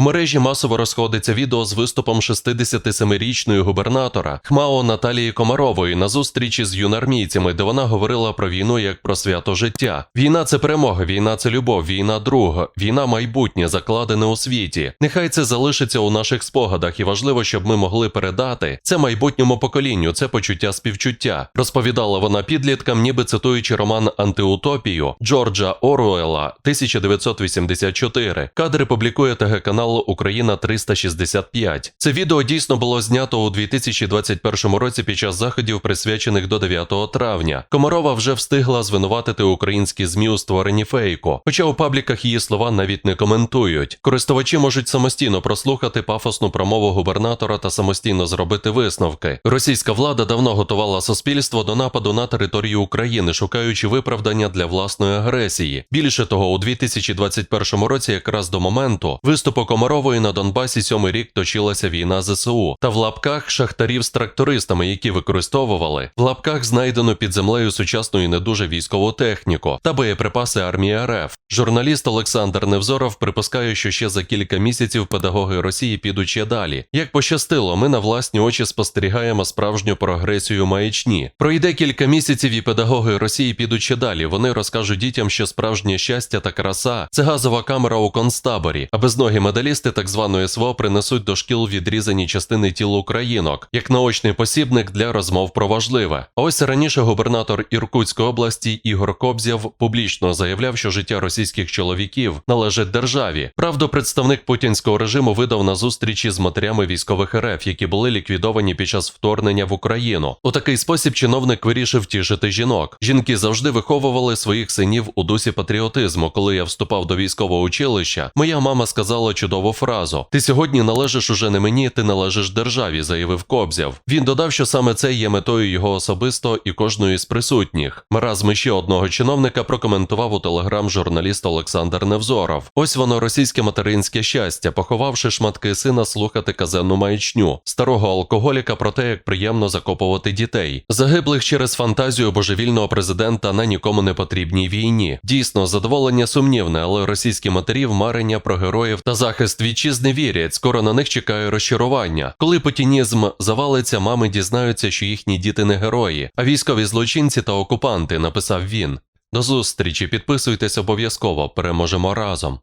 У мережі масово розходиться відео з виступом 67-річної губернатора Хмао Наталії Комарової на зустрічі з юнармійцями, де вона говорила про війну як про свято життя. Війна це перемога, війна це любов, війна друга, війна майбутнє закладене у світі. Нехай це залишиться у наших спогадах, і важливо, щоб ми могли передати це майбутньому поколінню, це почуття співчуття. Розповідала вона підліткам, ніби цитуючи роман Антиутопію Джорджа Оруела 1984. Кадри публікує ТГ канал Україна 365. Це відео дійсно було знято у 2021 році під час заходів, присвячених до 9 травня. Комарова вже встигла звинуватити українські змі у створенні фейку. Хоча у пабліках її слова навіть не коментують. Користувачі можуть самостійно прослухати пафосну промову губернатора та самостійно зробити висновки. Російська влада давно готувала суспільство до нападу на територію України, шукаючи виправдання для власної агресії. Більше того, у 2021 році, якраз до моменту виступу Комарової на Донбасі сьомий рік точилася війна ЗСУ, та в лапках шахтарів з трактористами, які використовували в лапках знайдено під землею сучасну і не дуже військову техніку та боєприпаси армії РФ. Журналіст Олександр Невзоров припускає, що ще за кілька місяців педагоги Росії підуть ще далі. Як пощастило, ми на власні очі спостерігаємо справжню прогресію маячні. Пройде кілька місяців, і педагоги Росії підуть ще далі. Вони розкажуть дітям, що справжнє щастя та краса це газова камера у концтаборі, а безногі медалісти так званої СВО принесуть до шкіл відрізані частини тіл українок, як наочний посібник для розмов про важливе. Ось раніше губернатор Іркутської області Ігор Кобзєв публічно заявляв, що життя російських чоловіків належить державі. Правда, представник путінського режиму видав на зустрічі з матерями військових РФ, які були ліквідовані під час вторгнення в Україну. У такий спосіб чиновник вирішив тішити жінок. Жінки завжди виховували своїх синів у дусі патріотизму. Коли я вступав до військового училища, моя мама сказала чудову фразу: Ти сьогодні належиш уже не мені, ти належиш державі, заявив Кобзєв. Він додав, що саме це є метою його особисто і кожної з присутніх. Маразм ще одного чиновника прокоментував у телеграм журналіст Олександр Невзоров. Ось воно російське материнське щастя, поховавши шматки сина слухати казенну маячню, старого алкоголіка про те, як приємно закопувати дітей, загиблих через фантазію божевільного президента на нікому не потрібній війні. Дійсно, задоволення сумнівне, але російські матері в марення про героїв та захист вітчизни вірять. Скоро на них чекає розчарування. Коли потінізм завалиться, мами дізнаються, що їхні діти не герої, а військові злочинці та окупанти, написав він. До зустрічі, підписуйтесь обов'язково, переможемо разом.